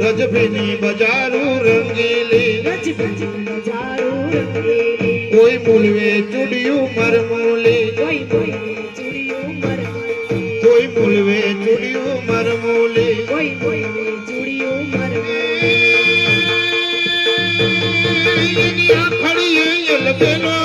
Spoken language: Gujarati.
રજભીની બજારું રંગીલી કોઈ મૂલવે ચૂડિયું મરમૂલી કોઈ મૂલવે ચૂડિયું મરમૂલી ખડી લબેલો